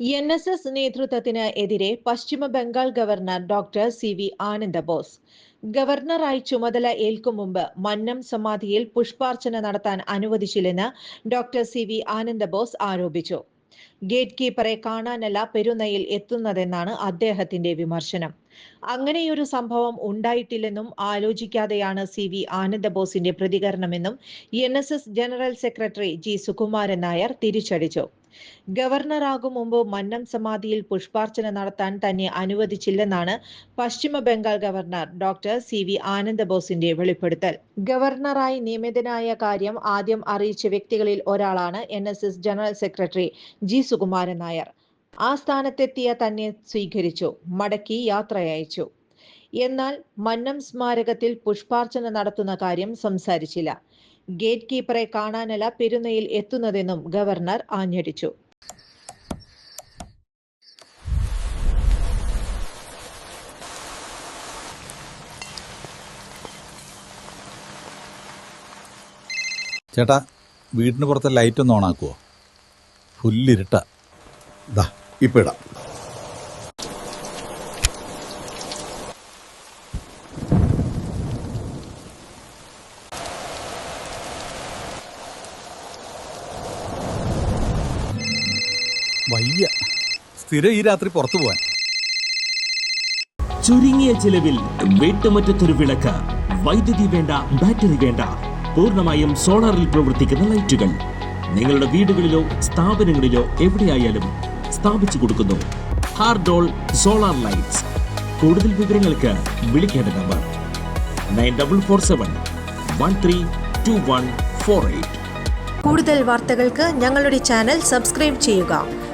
N S S നേതൃത്വത്തിന് എതിരെ പശ്ചിമ Bengal governor doctor C V Ananda Bose ഗവർണറായി ചുമതല ഏൽക്കും മുമ്പ് മന്നം സമാധിയിൽ പുഷ്പാർച്ചന നടത്താൻ അനുവദിച്ചില്ലെന്ന് doctor C V Ananda Bose ആരോപിച്ചു. ഗേറ്റ് കീപ്പറെ കാണാനല്ല പെരുന്നയിൽ എത്തുന്നതെന്നാണ് അദ്ദേഹത്തിന്റെ വിമർശനം. അങ്ങനെയൊരു സംഭവം ഉണ്ടായിട്ടില്ലെന്നും ആലോചിക്കാതെയാണ് സി വി ആനന്ദബോസിന്റെ പ്രതികരണമെന്നും N S S general secretary G Sukumaran Nair തിരിച്ചടിച്ചു. ഗവർണറാകും മുമ്പ് മന്നം സമാധിയിൽ പുഷ്പാർച്ചന നടത്താൻ തന്നെ അനുവദിച്ചില്ലെന്നാണ് പശ്ചിമ Bengal governor doctor C V Ananda ബോസിന്റെ വെളിപ്പെടുത്തൽ. ഗവർണറായി നിയമിതനായ കാര്യം ആദ്യം അറിയിച്ച വ്യക്തികളിൽ ഒരാളാണ് N general secretary G Sukumaran Nair. ആ സ്ഥാനത്തെത്തിയ തന്നെ സ്വീകരിച്ചു മടക്കി യാത്രയയച്ചു. എന്നാൽ മന്നം സ്മാരകത്തിൽ പുഷ്പാർച്ചന നടത്തുന്ന കാര്യം സംസാരിച്ചില്ല. ഗേറ്റ് കീപ്പറെ കാണാനല്ല പെരുന്നയിൽ എത്തുന്നതെന്നും ഗവർണർ ആഞ്ഞടിച്ചു. ചേട്ടാ വീടിന് പുറത്തെ ലൈറ്റ് ഒന്ന് ഓണാക്കുവോ ഫുല്ലിരുട്ട. ഇപ്പൊ ഇടാം. വയ്യ. സ്ഥിരം ഈ രാത്രി പുറത്തു പോവാൻ. ചുരുങ്ങിയ ചിലവിൽ വീട്ടുമുറ്റത്തൊരു വിളക്ക്. വൈദ്യുതി വേണ്ട ബാറ്ററി വേണ്ട. പൂർണമായും സോളാറിൽ പ്രവർത്തിക്കുന്ന ലൈറ്റുകൾ. നിങ്ങളുടെ വീടുകളിലോ സ്ഥാപനങ്ങളിലോ എവിടെയായാലും സ്ഥാപിച്ചു കൊടുക്കുന്നു. ഹാർഡോൾ സോളാർ ലൈറ്റ്സ്. കൂടുതൽ വിവരങ്ങൾക്ക് വിളിക്കേണ്ട number. Nine double four seven one three two one four eight. കൂടുതൽ വാർത്തകൾക്ക് ഞങ്ങളുടെ ചാനൽ സബ്സ്ക്രൈബ് ചെയ്യുക.